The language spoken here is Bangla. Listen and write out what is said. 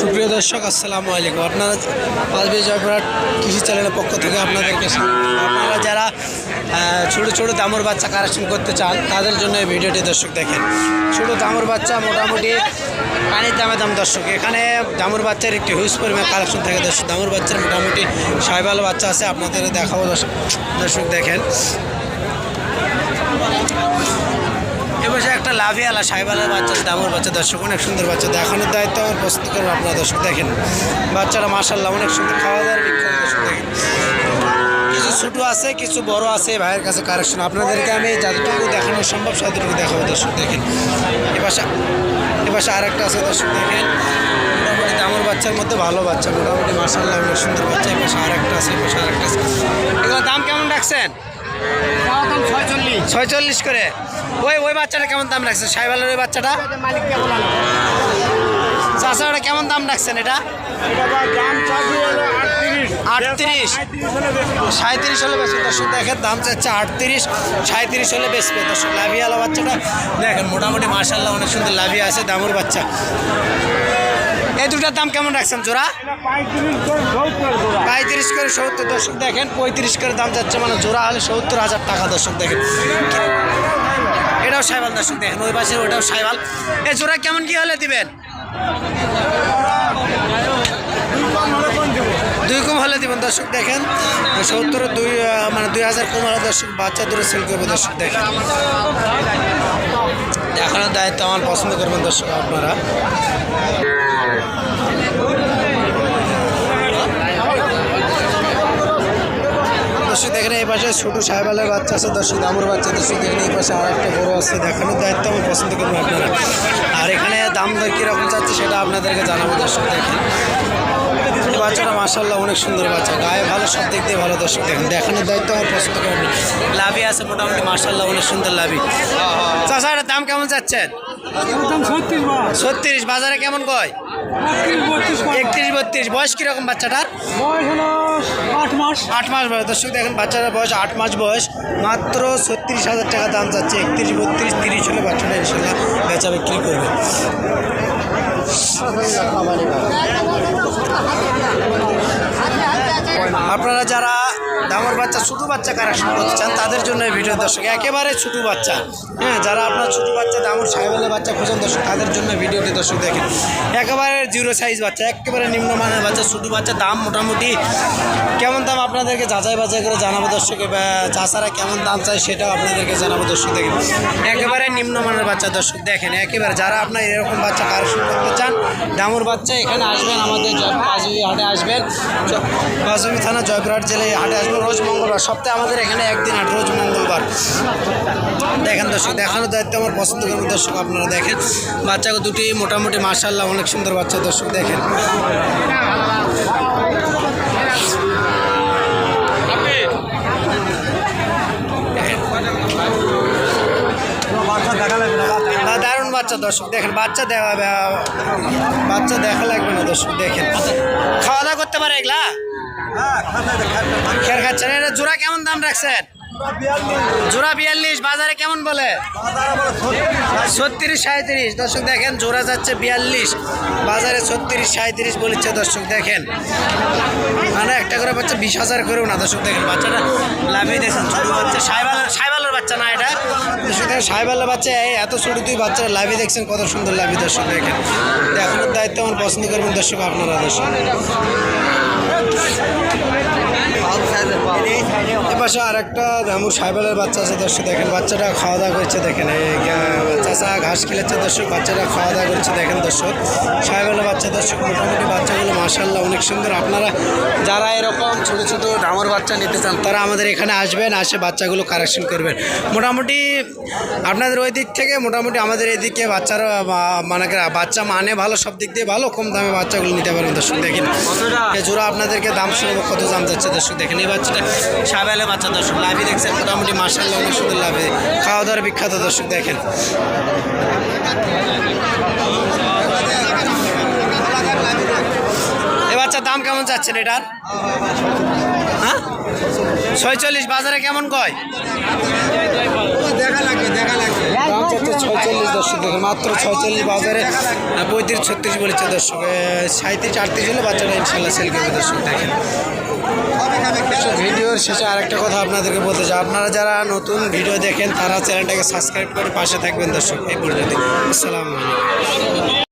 সুপ্রিয় দর্শক, আসসালামু আলাইকুম। আপনারা পাঁচবি জয়পুরহাট কৃষি চ্যানেলের পক্ষ থেকে আপনাদেরকে। আপনারা যারা ছোট ছোট দামর বাচ্চা কালেকশন করতে চান, তাদের জন্য এই ভিডিওটি দর্শক দেখেন। ছোট দামর বাচ্চা মোটামুটি পানির দামে দাম দর্শক। এখানে দামর বাচ্চার একটি হিউজ পরিমাণ কালেকশন থাকে দর্শক। দামর বাচ্চার মোটামুটি সাইবাল বাচ্চা আছে, আপনাদের দেখাবো দর্শক দর্শক দেখেন। এবছর একটা লাভিয়ালা সাইবালের বাচ্চা, দামর বাচ্চা, দর্শক, অনেক সুন্দর বাচ্চা। দেখানোর দায়িত্ব আমার প্রস্তুত করব আপনারা দর্শক দেখেন। বাচ্চারা মাসাল্লাহ অনেক সুন্দর খাওয়া দাওয়ার বিখ্যাত দর্শক দেখেন। কিছু ছোটো আছে, কিছু বড় আছে, ভাইয়ের কাছে কারেকশন আপনাদেরকে আমি যতটুকু দেখানো সম্ভব ততটুকু দেখাবো দর্শক দেখেন। এ পাশে এ পাশে আরেকটা আছে দর্শক দেখেন। মোটামুটি দামর বাচ্চার মধ্যে ভালো বাচ্চা, মোটামুটি মাসাল্লাহ অনেক সুন্দর বাচ্চা। এ পাশে আরেকটা আছে, এ পাশে আরেকটা আছে। এগুলো দাম কেমন রাখছেন? ছয়চল্লিশ করে। ওই ওই বাচ্চাটা কেমন দাম রাখছেন? সাইবালের ওই বাচ্চাটা? চাষা কেমন দাম রাখছেন এটা? আটত্রিশ। সাঁত্রিশ হলে বেশি, দর্শক দেখেন, দাম চাচ্ছে আটত্রিশ সাঁত্রিশ হলে বেচবে দর্শক। লাভিয়ালা বাচ্চাটা দেখেন, মোটামুটি মার্শাল্লাহ অনেক সুন্দর লাভিয়া আছে, দামুর বাচ্চা। এই দুটার দাম কেমন রাখছেন জোড়া? পঁয়ত্রিশ করে সত্তর দর্শক দেখেন, পঁয়ত্রিশ করে দাম যাচ্ছে মানে জোড়া হলে সত্তর হাজার টাকা দর্শক দেখেন। এটাও সাইবাল দর্শক দেখেন, ওই পাশে ওটাও সাইবাল। এই জোড়া কেমন কি হলে দিবেন? দুই কম হলে দিবেন দর্শক দেখেন। সত্তর দুই মানে দুই হাজার কম হলে দর্শক বাচ্চা দূরে সেল করবে দর্শক দেখেন। দেখানোর দায়িত্ব আমার পছন্দ করবেন দর্শক আপনারা। দর্শক দেখেন এই পাশে ছোটো সাহেবালের বাচ্চা আছে দর্শক দামুর বাচ্চা দর্শক দেখেন এই পাশে আর একটা বড় আছে দেখানোর দায়িত্ব আমি পছন্দ করব আপনারা। আর এখানে দাম দর কীরকম চাচ্ছে সেটা আপনাদেরকে জানাব দর্শক দেখেন। বাচ্চাটা মাসাল্লাহ অনেক সুন্দর বাচ্চা গায়ে ভালো সব দিক দিয়ে ভালো দর্শক দেখেন। দেখানোর দায়িত্ব আমার পছন্দ করবেন লাভি আছে মোটামুটি মাসাল্লাহ অনেক সুন্দর লাভি। চাষা দাম কেমন যাচ্ছেন দাম ছত্রিশ বাজারে কেমন কয়? একত্রিশ বত্রিশ বয়স কীরকম বাচ্চাটার? বয়স হলো আট মাস। আট মাস বয়স। দর্শক দেখেন বাচ্চাটার বয়স আট মাস বয়স। মাত্র ছত্রিশ হাজার টাকা দাম যাচ্ছে। একত্রিশ বত্রিশ তিরিশ হলে বাচ্চাটা ইনশাল্লাহ বেচা বিক্রি করবে। আপনারা যারা ডাঙর বাচ্চা ছোটো বাচ্চা কারেকশন করতে চান তাদের জন্য এই ভিডিও দর্শক একেবারে ছোটো বাচ্চা। হ্যাঁ যারা আপনার ছোটো বাচ্চা দামর সাহেবেলের বাচ্চা খোঁজেন দর্শক তাদের জন্য ভিডিওটি দর্শক দেখেন। একেবারে জিরো সাইজ বাচ্চা, একেবারে নিম্নমানের বাচ্চা, শুধু বাচ্চা দাম মোটামুটি কেমন দাম আপনাদেরকে যাচাই বাছাই করে জানাব দর্শক চাষারা কেমন দাম চায় সেটাও আপনাদেরকে জানাব দর্শক, দেখেন। একেবারে নিম্নমানের বাচ্চা দর্শক, দেখেন, একেবারে যারা আপনার এরকম বাচ্চা কারেকশন করতে চান দামুর বাচ্চা এখানে আসবেন আমাদের পাঁচবি হাটে আসবেন পাঁচবি থানা জয়পুরহাট জেলায় হাটে আসবেন, রোজ মঙ্গলবার, সপ্তাহে আমাদের এখানে একদিন হাট রোজ মঙ্গলবার। দেখেন দর্শক, দেখানোর দায়িত্ব আমার পছন্দ করেন দর্শক, আপনারা দেখেন বাচ্চাকে দুটি মোটামুটি মার্শাল্লাহ অনেক সুন্দর বাচ্চা দর্শক দেখেন। দারুণ বাচ্চা দর্শক। দেখেন বাচ্চা দেখা বাচ্চা দেখা লাগবে না দর্শক দেখেন। খাওয়া দাওয়া করতে পারে এগুলা? খের খাচ্ছেন। এটা জোড়া কেমন দাম রাখছেন? জোড়া বিয়াল্লিশ, বাজারে কেমন বলে? ছত্রিশ সাঁত্রিশ দর্শক দেখেন, জোড়া যাচ্ছে বিয়াল্লিশ, বাজারে ছত্রিশ সাঁত্রিশ বলেছে দর্শক দেখেন। মানে একটা করে বাচ্চা বিশ হাজার করেও না, দর্শক দেখেন, বাচ্চাটা লাভিয়ে দেখেন ছোটো বাচ্চা। সাইবালের সাইবালের বাচ্চা না এটা? দর্শক দেখেন, সাইবালের বাচ্চা এত ছোটো তুই বাচ্চা লাভিয়ে দেখছেন, কত সুন্দর লাভি দর্শক দেখেন। দেখানোর দায়িত্ব আমার পছন্দ করবেন দর্শক আপনারা, দর্শক। এপাশে আর একটা দামুর সাইবেলের বাচ্চা আছে দর্শক দেখেন বাচ্চাটা খাওয়া দাওয়া করছে দেখেন চাচা ঘাস খেলেছে দর্শক বাচ্চাটা খাওয়া দাওয়া করছে দেখেন দর্শক সাইবেলের বাচ্চা দর্শক মোটামুটি বাচ্চাগুলো মার্শাল্লাহ অনেক সুন্দর। আপনারা যারা এরকম ছোটো ছোটো দামর বাচ্চা নিতে চান তারা আমাদের এখানে আসবেন আসে বাচ্চাগুলো কারেকশন করবেন। মোটামুটি আপনাদের ওই দিক থেকে মোটামুটি আমাদের এদিকে বাচ্চারা মানে বাচ্চা মানে ভালো সব দিক দিয়ে ভালো কম দামে বাচ্চাগুলো নিতে পারবেন দর্শক দেখেন। জোড়া আপনাদেরকে দাম শুনব কত দাম যাচ্ছে দর্শক দেখেন এই বাচ্চাটা সাবেলে বাচ্চা দর্শক লাভি দেখছেন, মোটামুটি মার্শাল্লাহ অনেক সুন্দর লাভি খাওয়া দাওয়ার বিখ্যাত দর্শক, দেখেন। এ বাচ্চার দাম কেমন যাচ্ছেন এটার? হ্যাঁ? ছয়চল্লিশ, বাজারে কেমন কয়? দেখা লাগে দেখা লাগে দাম চাচ্ছে ছয়চল্লিশ দর্শক মাত্র ছয়চল্লিশ বাজারে। পঁয়ত্রিশ, ছত্রিশ বলেছে দর্শক সাঁত্রিশ আটত্রিশ হলে বাচ্চাটা ইনশাল্লাহ সেল করবে দর্শক, দেখেন। ভিডিওর শেষে আরেকটা কথা আপনাদেরকে বলতে চাই। আপনারা যারা নতুন ভিডিও দেখেন, তারা চ্যানেলটাকে সাবস্ক্রাইব করে পাশে থাকবেন দর্শক, এই পর্যন্ত আসসালামু আলাইকুম।